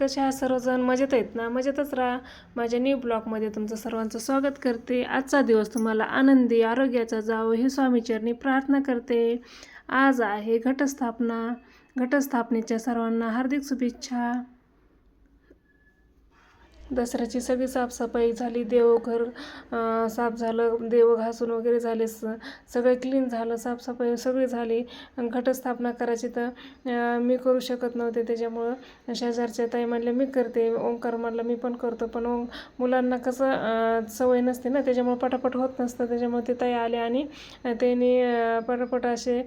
कशा आहात सर्वजण मजेत आहेत ना मजेतच राहा. माझ्या न्यू ब्लॉगमध्ये तुमचं सर्वांचं स्वागत करते. आजचा दिवस तुम्हाला आनंदी आरोग्याचा जावो हे स्वामीचरणी प्रार्थना करते. आज आहे घटस्थापना. घटस्थापनेच्या सर्वांना हार्दिक शुभेच्छा. दसऱ्याची सगळी साफसफाई झाली देवघर साफ झालं देव घासून वगैरे झाले स सगळे क्लीन झालं साफसफाई सगळी झाली. घटस्थापना करायची तर मी करू शकत नव्हते. त्याच्यामुळं शेजारच्या ताई म्हणल्या मी करते ओंकार म्हणलं मी पण करतो. पण ओं मुलांना कसं सवय नसते ना त्याच्यामुळं पटापट होत नसतं. त्याच्यामुळे ते ताई आले आणि त्यांनी पटापट असे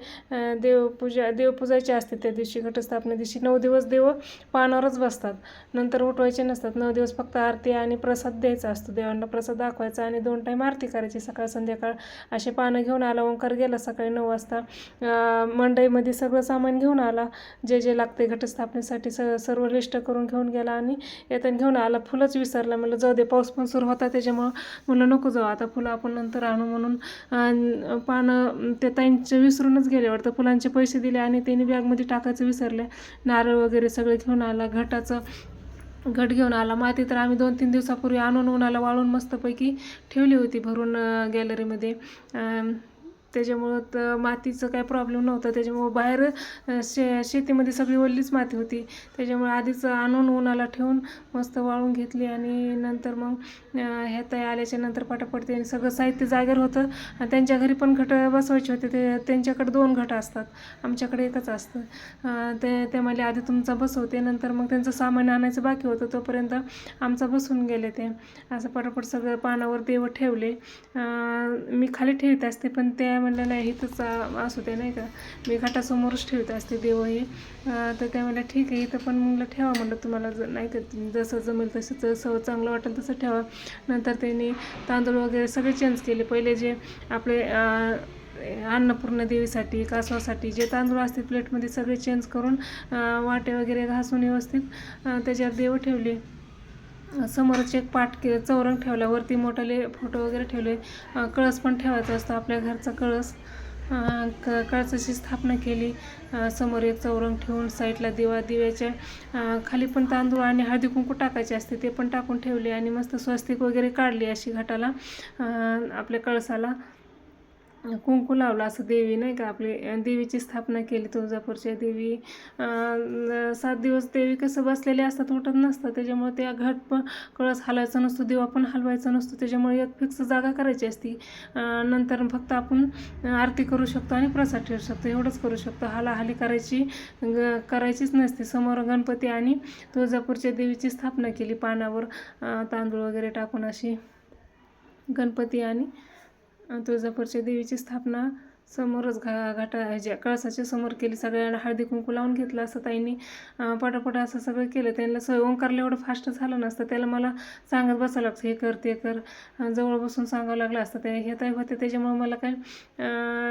देवपूजा देवपूजायचे असते त्या दिवशी घटस्थापने दिवशी. नऊ दिवस देव पानावरच बसतात. नंतर उठवायचे नसतात. नऊ दिवस फक्त आरती आणि प्रसाद द्यायचा असतो. देवांना प्रसाद दाखवायचा आणि दोन टाईम आरती करायची सकाळ संध्याकाळ. असे पानं घेऊन आला ओंकार गेला सकाळी नऊ वाजता मंडईमध्ये सगळं सामान घेऊन आला. जे जे लागते घटस्थापनेसाठी स सर्व लिस्ट करून घेऊन गेला आणि येताना घेऊन आला. फुलंच विसरला. म्हणलं जाऊ दे पाऊस पण सुरू होता त्याच्यामुळं. म्हणलं नको जाऊ आता फुलं आपण नंतर आणू. म्हणून पानं ते ताईंचे विसरूनच गेले वाटतं. फुलांचे पैसे दिले आणि त्यांनी बॅगमध्ये टाकायचं विसरले. नारळ वगैरे सगळे घेऊन आला. घटाचं घट घेऊन आला. माती तर आम्ही दोन तीन दिवसापूर्वी आणून उन्हाला वाळून मस्तपैकी ठेवली होती भरून गॅलरीमध्ये त्याच्यामुळं तर मातीचं काय प्रॉब्लेम नव्हता. त्याच्यामुळं बाहेर शे शेतीमध्ये सगळी ओलीच माती होती. त्याच्यामुळे आधीच आणून उन्हाला ठेवून मस्त वाळून घेतली आणि नंतर मग ह्या ताई आल्याच्यानंतर पटापट ते सगळं साहित्य जागेवर होतं. आणि त्यांच्या घरी पण घट बसवायचे होते. ते त्यांच्याकडे दोन घट असतात. आमच्याकडे एकच असतं. ते ते मला आधी तुमचा बसवते. नंतर मग त्यांचं सामान आणायचं बाकी होतं. तोपर्यंत आमचा बसून गेले ते. असं पटापट सगळं पानावर देव ठेवले. मी खाली ठेवत असते पण त्या म्हणलं नाही इथंच असू दे नाही का. मी घाटासमोरच ठेवत असते देव हे तर त्या म्हणल्या ठीक आहे इथं पण म्हणलं ठेवा. म्हणलं तुम्हाला ज नाही का जसं जमेल तसं जसं चांगलं वाटेल तसं ठेवा. नंतर त्यांनी तांदूळ वगैरे सगळे चेंज केले. पहिले जे आपले अन्नपूर्ण देवीसाठी कासवासाठी जे तांदूळ असतील प्लेटमध्ये सगळे चेंज करून वाटे वगैरे घासून व्यवस्थित त्याच्यावर देव ठेवले. समोरच एक पाट के चौरंग ठेवला वरती मोठाले फोटो वगैरे ठेवले. कळस पण ठेवायचा असतो आपल्या घरचा कळस. क कळसाची स्थापना केली. समोर एक चौरंग ठेवून साईडला दिवा दिव्याच्या खाली पण तांदूळ आणि हळदी कुंकू टाकायचे असते ते पण टाकून ठेवले आणि मस्त स्वस्तिक वगैरे काढली अशी घाटाला आपल्या कळसाला. कुंकू लावला असं देवी नाही का आपली देवीची स्थापना केली तुळजापूरच्या देवी. सात दिवस देवी कसं बसलेले असतात उठत नसतात त्याच्यामुळे त्या घट पण कळस हलवायचा नसतो देवा पण हलवायचा नसतो त्याच्यामुळे एक फिक्स जागा करायची असती. नंतर फक्त आपण आरती करू शकतो आणि प्रसाद ठेवू शकतो एवढंच करू शकतो. हालाहाली करायची ग करायचीच नसते. समोर गणपती आणि तुळजापूरच्या देवीची स्थापना केली पानावर तांदूळ वगैरे टाकून अशी गणपती आणि तुळजापूरच्या देवीची स्थापना समोरच घा घाटा ह्याच्या कळसाच्या समोर केली. सगळ्यांना हळदी कुंकू लावून घेतलं असं ताईंनी. पटापट असं सगळं केलं. त्यांना स ओंकारला एवढं फास्ट झालं नसतं. त्याला मला सांगत बसावं लागतं हे कर ते कर. जवळ बसून सांगावं लागलं असतं. ते हे ताई होते. त्याच्यामुळे मला काय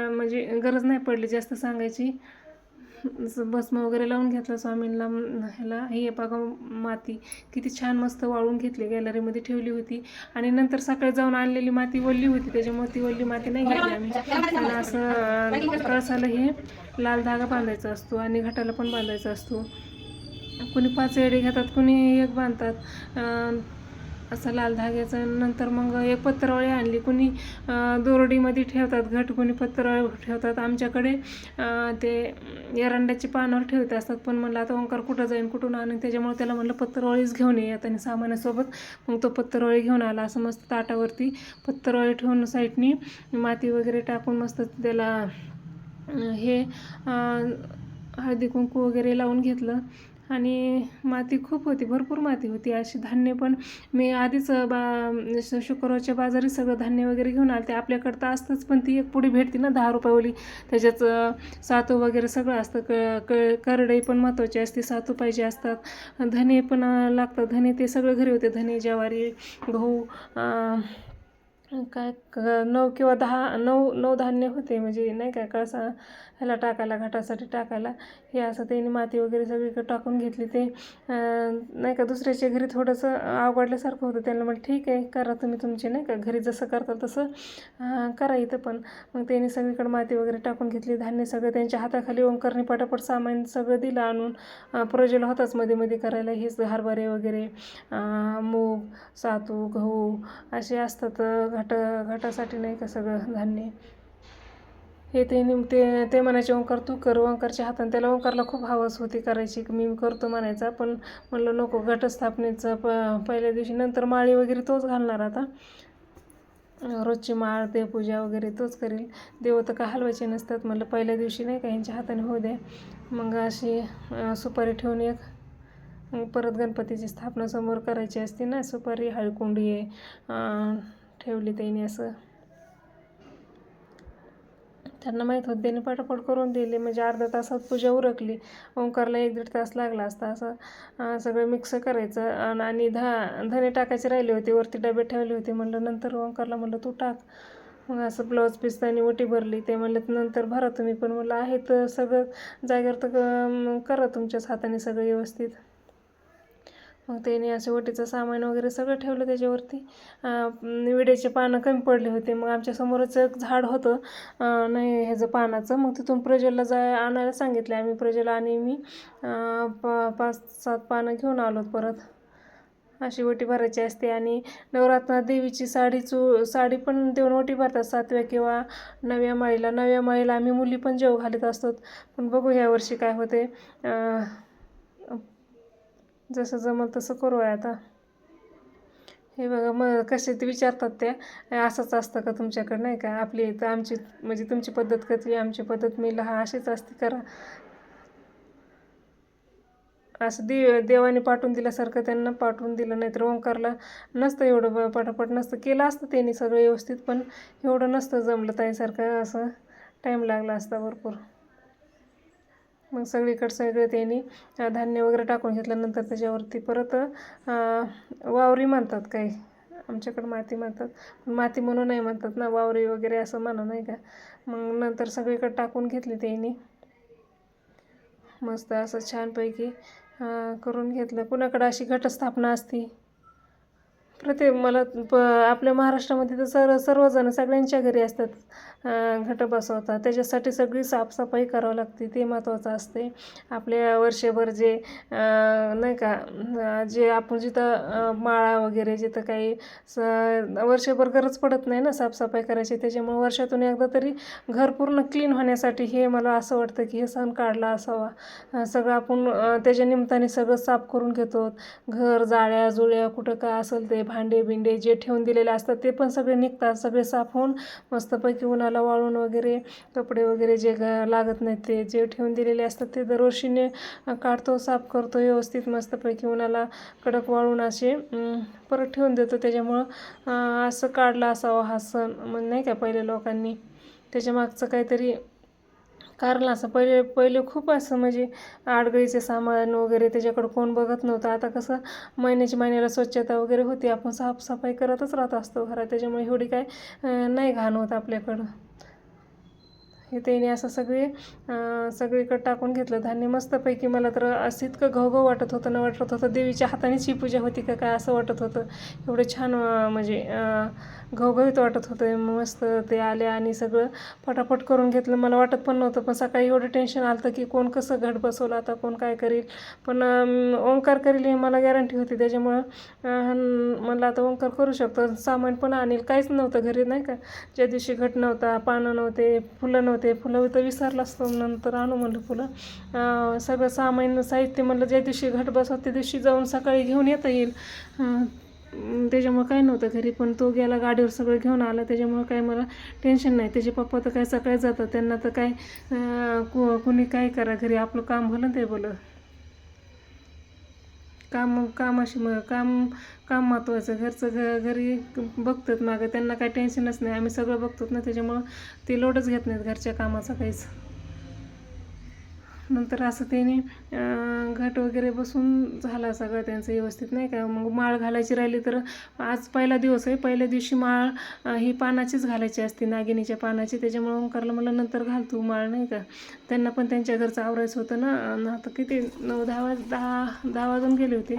म्हणजे गरज नाही पडली जास्त सांगायची. भस्म वगैरे लावून घेतलं स्वामींना ह्याला हे बघा माती किती छान मस्त वाळून घेतली गॅलरीमध्ये ठेवली होती. आणि नंतर सकाळी जाऊन आणलेली माती वल्ली होती त्याच्यामुळे ती वल्ली माती नाही घेतली आम्ही. आणि असं कळसाला हे लाल धागा बांधायचा असतो आणि घाटाला पण बांधायचा असतो. कोणी पाच एडे घेतात कोणी एक बांधतात. असं लाल धाग्याचं. नंतर मग एक पत्रावळी आणली. कुणी दोरडीमध्ये ठेवतात घट कुणी पत्रावळी ठेवतात. आमच्याकडे ते एरंड्याची पानावर ठेवत असतात. पण म्हणलं आता ओंकार कुठं जाईन कुठून आणून? त्याच्यामुळे त्याला म्हणलं पत्रावळीच घेऊन ये आणि सामानासोबत. मग तो पत्रावळी घेऊन आला. असं मस्त ताटावरती पत्रावळी ठेवून साईडनी माती वगैरे टाकून मस्त त्याला हे हळदी कुंकू वगैरे लावून घेतलं. आणि माती खूप होती भरपूर माती होती. अशी धान्य पण मी आधीच बा शुक्रवारच्या बाजारी सगळं धान्य वगैरे घेऊन आले ते आपल्याकडं तर असतंच पण ती एक पुढे भेटते ना दहा रुपयावाली त्याच्यात सातू वगैरे सगळं असतं. क क करडई पण महत्त्वाची असते सातू पाहिजे असतात. धने पण लागतात. धने ते सगळं घरी होते. धने ज्वारी गहू काय क नऊ किंवा दहा नऊ नऊ धान्य होते म्हणजे नाही काय कळसा ह्याला टाकायला घाटासाठी टाकायला. हे असं त्यांनी माती वगैरे सगळीकडे टाकून घेतली ते. नाही का दुसऱ्याच्या घरी थोडंसं आवडल्यासारखं होतं. त्यांना म्हटलं ठीक आहे करा तुम्ही तुमचे नाही का. घरी जसं करता तसं करा इथं पण. मग त्यांनी सगळीकडे माती वगैरे टाकून घेतली. धान्य सगळं त्यांच्या हाताखाली ओंकारणी पटापट सामान सगळं दिलं आणून प्रोजेला होताच मध्ये मध्ये करायला. हेच हरभरे वगैरे मूग सातू गहू असे असतात घाट घाटासाठी नाही का सगळं धान्य? हे ते ते ते म्हणायचे ओंकार तू कर ओंकारच्या हाताने. त्याला ओंकारला खूप हवस होती करायची की मी करतो म्हणायचा पण म्हणलं नको घटस्थापनेचं प पहिल्या दिवशी. नंतर माळी वगैरे तोच घालणार आता. रोजची माळ देवपूजा वगैरे तोच करेल. देव तर काय हलवायचे नसतात. म्हणलं पहिल्या दिवशी नाही का ह्यांच्या हाताने होऊ दे मग अशी सुपारी ठेवून एक परत गणपतीची स्थापना समोर करायची असते ना सुपारी हळकुंडी आहे ठेवली त्यांनी असं. त्यांना माहीत होतं त्यांनी पटापट करून दिली. म्हणजे अर्धा तासात पूजा उरकली. ओंकारला एक दीड तास लागला असता. असं सगळं मिक्स करायचं. आणि धा धने टाकायचे राहिले होते. वरती डबे ठेवले होते. म्हणलं नंतर ओंकारला म्हणलं तू टाक. मग असं ब्लाऊज पीस त्यांनी ओटी भरली. ते म्हणलं नंतर भरा तुम्ही. पण म्हणलं आहे तर सगळं जागेवर तर करा तुमच्याच हाताने सगळं व्यवस्थित. मग त्याने असे वटीचं सामान वगैरे सगळं ठेवलं त्याच्यावरती. विड्याचे पानं कमी पडले होते. मग आमच्यासमोरच एक झाड होतं. नाही ह्याचं पानाचं. मग तिथून प्रजेला जा आणायला सांगितलं आम्ही. प्रजेला आणि मी पा पाच सात पानं घेऊन आलो परत. अशी ओटी भरायची असते. आणि नवरात्र देवीची साडी चू साडी पण देऊन ओटी भरतात. सातव्या किंवा नव्या माळीला. नव्या माळीला आम्ही मुली पण जेव घालत असतो. पण बघू ह्या वर्षी काय होते. जसं जमल तसं करूया आता. हे बघा मग कसे ते विचारतात त्या असंच असतं का तुमच्याकडं नाही का? आपली तर आमची म्हणजे तुमची पद्धत कधी आमची पद्धत मी लहा अशीच असते करा. असं दे देवाने पाठवून दिल्यासारखं त्यांना पाठवून दिलं नाहीतर ओंकारला नसतं एवढं पटापट नसतं. केलं असतं त्यांनी सगळं व्यवस्थित पण एवढं नसतं जमलं ताईसारखं असं टाईम लागला असता भरपूर. मग सगळीकडं सगळं त्यांनी धान्य वगैरे टाकून घेतल्यानंतर त्याच्यावरती परत वावरी म्हणतात काही. आमच्याकडं माती म्हणतात. माती म्हणून नाही म्हणतात ना वावरी वगैरे असं म्हणा नाही का. मग नंतर सगळीकडं टाकून घेतली त्यांनी. मस्त असं छानपैकी करून घेतलं. कुणाकडं अशी घटस्थापना असती प्रत्येक मला प आपल्या महाराष्ट्रामध्ये तर सर्व सर्वजण सगळ्यांच्या घरी असतात घट बसवतात. त्याच्यासाठी सगळी साफसफाई करावं लागते ते महत्त्वाचं असते. आपल्या वर्षभर जे नाही का जे आपण जिथं माळा वगैरे जिथं काही स वर्षभर गरज पडत नाही ना साफसफाई करायची. त्याच्यामुळे वर्षातून एकदा तरी घर पूर्ण क्लीन होण्यासाठी हे मला असं वाटतं की हे सण काढला असावा. सगळं आपण त्याच्या निमित्ताने सगळं साफ करून घेतो. घर जाळ्या जुळ्या कुठं काय असेल ते भांडे बिंडे जे ठेवून दिलेले असतात ते पण सगळे निघतात सगळे साफ होऊन मस्तपैकी उन्हाला वाळून वगैरे कपडे वगैरे जे लागत नाहीत ते जे ठेवून दिलेले असतात ते दरवर्षीने काढतो साफ करतो व्यवस्थित मस्तपैकी उन्हाला कडक वाळून असे परत ठेवून देतो. त्याच्यामुळं असं काढला असावं हा सण म्हणजे नाही का पहिले लोकांनी. त्याच्यामागचं काहीतरी कारण असं पहिले पहिले खूप असं म्हणजे आडगळीचे सामान वगैरे त्याच्याकडं कोण बघत नव्हतं. आता कसं महिन्याची महिन्याला स्वच्छता वगैरे होती. आपण साफसफाई करतच राहत असतो घरात. त्याच्यामुळे एवढी काय नाही घाण होत आपल्याकडं. हे त्याने असं सगळे सगळीकडं टाकून घेतलं. धान्य मस्तपैकी मला तर असं इतकं घवघव वाटत होतं न वाटत होतं देवीच्या हातानेच ही पूजा होती का काय असं वाटत होतं. एवढं छान म्हणजे घवघवीत वाटत होतं. मस्त ते आले आणि सगळं पटापट करून घेतलं. मला वाटत पण नव्हतं पण सकाळी एवढं टेन्शन आलं की कोण कसं घट बसवलं आता कोण काय करील. पण ओंकार करील हे मला गॅरंटी होती. त्याच्यामुळं मला आता ओंकार करू शकतो. सामान पण आणील. काहीच नव्हतं घरी नाही का? ज्या दिवशी घट नव्हता पानं नव्हते फुलं नव्हते ते फुलं तर विसरलं असतो नंतर आणू म्हणलं फुलं. सगळं सामान्य साहित्य म्हणलं ज्या दिवशी घट बसवत त्या दिवशी जाऊन सकाळी घेऊन येता येईल. त्याच्यामुळं काही नव्हतं घरी पण तो गेला गाडीवर सगळं घेऊन आला. त्याच्यामुळं काय मला टेन्शन नाही. त्याचे पप्पा तर काय सकाळी जातात त्यांना तर काय कु कुणी काय करा घरी आपलं काम भलं ते बोलं काम कामाशी मग काम काम महत्त्वाचं घरचं घ घरी बघतात मागं. त्यांना काही टेन्शनच नाही. आम्ही सगळं बघतो ना त्याच्यामुळं ते लोडच घेत नाहीत घरच्या कामाचा काहीच. नंतर असं त्याने घट वगैरे बसून झाला सगळं त्यांचं व्यवस्थित नाही का? मग माळ घालायची राहिली तर आज पहिला दिवस आहे. पहिल्या दिवशी माळ ही पानाचीच घालायची असते नागिनीच्या पानाची. त्याच्यामुळे ओंकारला मला नंतर घाल तू माळ नाही का? त्यांना पण त्यांच्या घरचं आवरायचं होतं ना. आता किती नऊ दहा वाज दहा दहा वाजून गेले होते.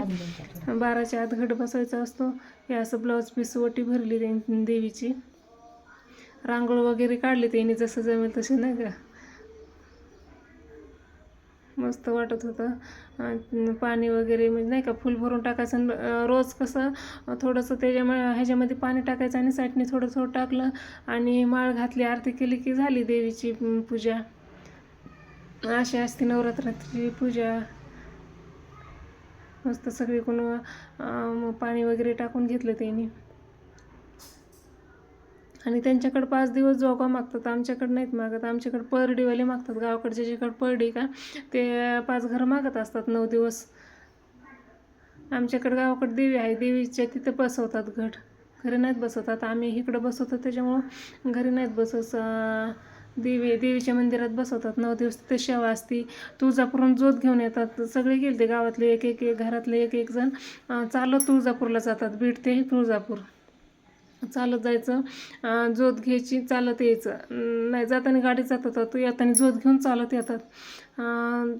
बाराच्या आत घट बसवायचा असतो. हे असं ब्लाऊज पीस वटी भरली त्यांनी देवीची. रांगोळ वगैरे काढली त्यांनी जसं जमेल तसे नाही का? मस्त वाटत होतं. पाणी वगैरे म्हणजे नाही का फुल भरून टाकायचं रोज कसं थोडंसं त्याच्यामुळे ह्याच्यामध्ये पाणी टाकायचं आणि साईडने थोडं थोडं टाकलं आणि माळ घातली आरती केली की झाली देवीची पूजा. अशी असते नवरात्राची पूजा. मस्त सगळी कोण पाणी वगैरे टाकून घेतलं त्यांनी. आणि त्यांच्याकडे पाच दिवस जोगा मागतात आमच्याकडे नाहीत मागत. आमच्याकडे परडीवाले मागतात. गावाकडच्या जिकडं परडी का ते पाच घरं मागत असतात नऊ दिवस. आमच्याकडे गावाकडे देवी आहे. देवीच्या तिथं बसवतात घट. घरी नाहीत बसवतात. आम्ही इकडं बसवतो. त्याच्यामुळं घरी नाहीत बसवत. देवी देवीच्या मंदिरात बसवतात. नऊ दिवस तिथे शेवा असती. तुळजापूरून जोत घेऊन येतात. सगळे गेले ते गावातले एक एक एक घरातले एक एक जण चालत तुळजापूरला जातात. बीड ते तुळजापूर. चालत जायचं. जोत घ्यायची चालत यायचं. नाही जाताना गाडी जात होतात तू येताना जोत घेऊन चालत येतात.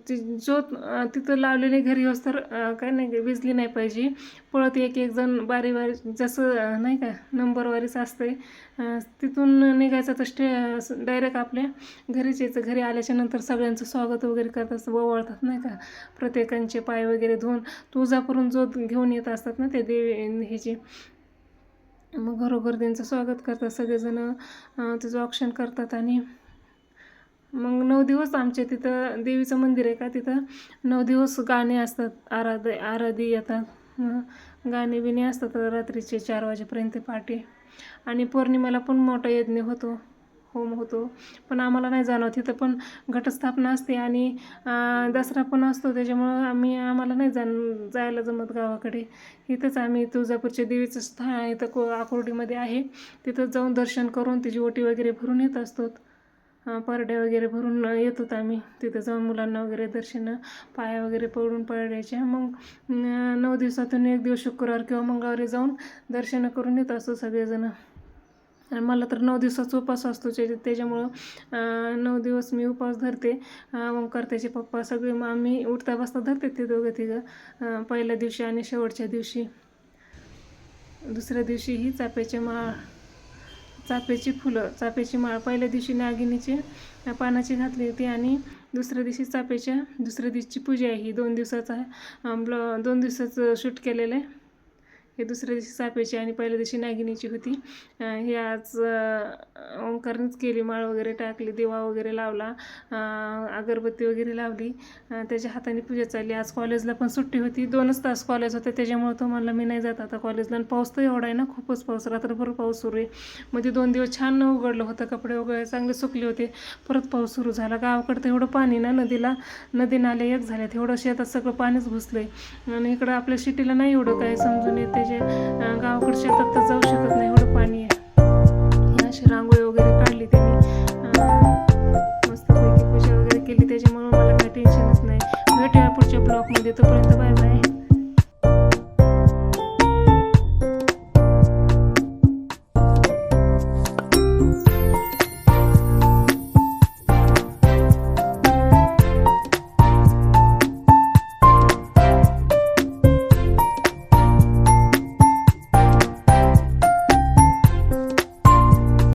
ती जोत तिथं लावलेली घरी येऊस तर काय नाही विजली नाही पाहिजे. पळत एक एक जण बारी बारी जसं नाही का नंबरवारीच असते तिथून निघायचं तर स्टे डायरेक्ट आपल्या घरीच यायचं. घरी आल्याच्यानंतर सगळ्यांचं स्वागत वगैरे करत असतं ओवाळतात नाही का. प्रत्येकांचे पाय वगैरे धुवून. तुळजापूरून जोत घेऊन येत असतात ना ते देवी ह्याची मग घरोघर त्यांचं स्वागत करतात सगळेजण तिचं त्याचं करतात आणि मग नऊ दिवस आमच्या तिथं देवीचं मंदिर आहे का तिथं नऊ दिवस गाणे असतात आराध आराधी येतात. गाणे बिणे असतात रात्रीचे चार वाजेपर्यंत पहाटे आणि पौर्णिमेला पण मोठा यज्ञ होतो. होम होतो. पण आम्हाला नाही जाणवत. तिथं पण घटस्थापना असते आणि दसरा पण असतो. त्याच्यामुळं आम्ही आम्हाला नाही जाण जायला जमत गावाकडे. इथंच आम्ही तुळजापूरच्या देवीचं स्थान आहे. इथं को आकुर्डीमध्ये आहे. तिथं जाऊन दर्शन करून तिची ओटी वगैरे भरून येत असतो अं, परड्या वगैरे भरून येत आम्ही. तिथं जाऊन मुलांना वगैरे दर्शन पाया वगैरे पडून पडल्याचे मग नऊ दिवसातून एक दिवस शुक्रवार किंवा मंगळवारी जाऊन दर्शनं करून येत असतो सगळेजणं. आणि मला तर नऊ दिवसाचा उपास असतो त्याच्या त्याच्यामुळं नऊ दिवस मी उपवास धरते. ओंकार त्याचे पप्पा सगळे मग आम्ही उठता बसता धरते ते दोघं तिघं. पहिल्या दिवशी आणि शेवटच्या दिवशी. दुसऱ्या दिवशी ही चाफ्याची माळ चाफ्याची फुलं चाप्याची माळ. पहिल्या दिवशी नागिनीची पानाची घातली होती आणि दुसऱ्या दिवशी चाप्याच्या दुसऱ्या दिवशीची पूजा आहे. ही दोन दिवसाचा ब्ल दोन दिवसाचं शूट केलेलं आहे. हे दुसऱ्या दिवशी सापेची आणि पहिल्या दिवशी नागिनीची होती. हे आज ओंकारनेच केली माळ वगैरे टाकली दिवा वगैरे लावला अगरबत्ती वगैरे लावली. त्याच्या हाताने पूजा चालली. आज कॉलेजला पण सुट्टी होती. दोनच तास कॉलेज होते. त्याच्यामुळं तो म्हणला मी नाही जात आता कॉलेजला. आणि पाऊस तर एवढा आहे ना खूपच पाऊस. रात्रभर पाऊस सुरू आहे. मध्ये दोन दिवस छान उघडलं होतं. कपडे वगैरे चांगले सुकले होते. परत पाऊस सुरू झाला. गावाकडं एवढं पाणी ना नदीला. नदी नाले एक झाल्यात एवढं शेतात सगळं पाणीच घुसलंय. आणि इकडं आपल्या सिटीला नाही एवढं काय समजून येते. जे गावाकडे शेतात तर जाऊ शकत नाही एवढं पाणी आहे. अशी रांगोळी वगैरे काढली त्यांनी.